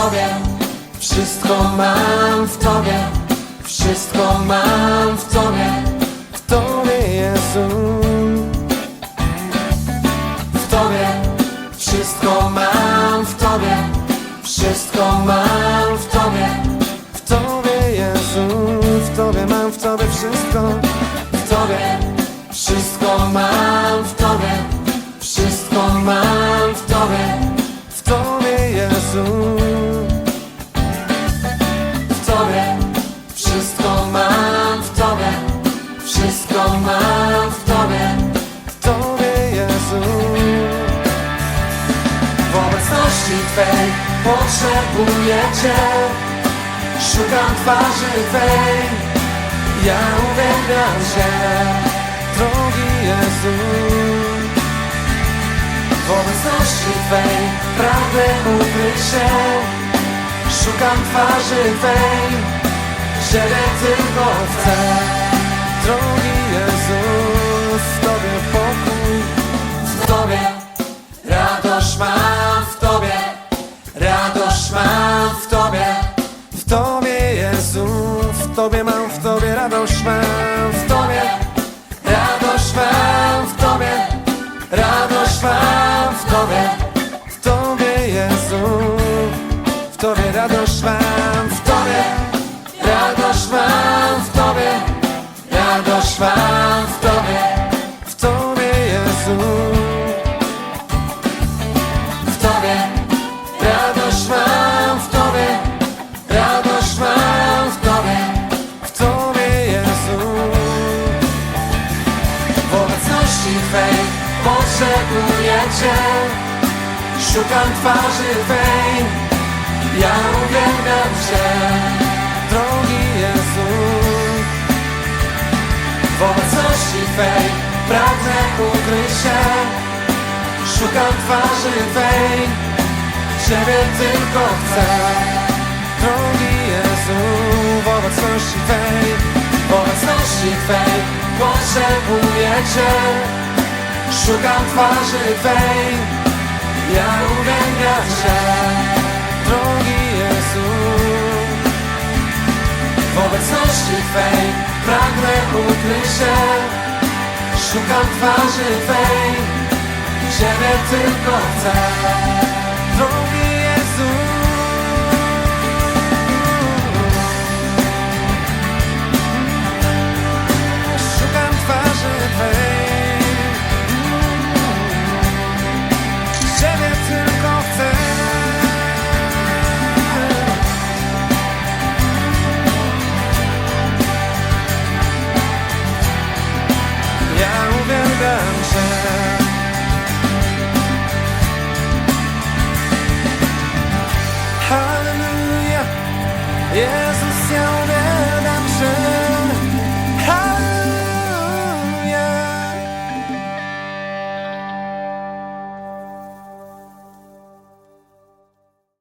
Tobie, wszystko mam w Tobie, wszystko mam w Tobie, W Tobie Jezu. W Tobie, wszystko mam w Tobie, wszystko mam w Tobie, W Tobie Jezu. W Tobie mam w Tobie wszystko. W Tobie, wszystko mam w Tobie, wszystko mam w Tobie, potrzebuję Cię Szukam twarzy Twej. Ja uwielbiam Cię Drogi Jezu. W obecności Twej pragnę ukryć się. Szukam twarzy Twej Ciebie tylko chcę. Drogi Jezu W Tobie pokój. W Tobie radość mam Tobie Jezu W Tobie mam w Tobie radość mam w Tobie, radość mam w Tobie, radość mam w Tobie, W Tobie Jezu W Tobie radość mam w Tobie, radość mam w Tobie, radość mam w Tobie, W obecności Twej potrzebuję Cię, szukam twarzy Twej, ja uwielbiam Cię. Drogi Jezu W obecności Twej pragnę ukryć się. Szukam twarzy Twej. Ciebie tylko chcę. Drogi Jezu, w obecności Twej, W obecności Twej potrzebuję Cię Szukam twarzy Twej. Ja uwielbiam Cię. Drogi Jezu, W obecności Twej pragnę ukryć się. Szukam twarzy Twej Ciebie tylko chcę Yeah.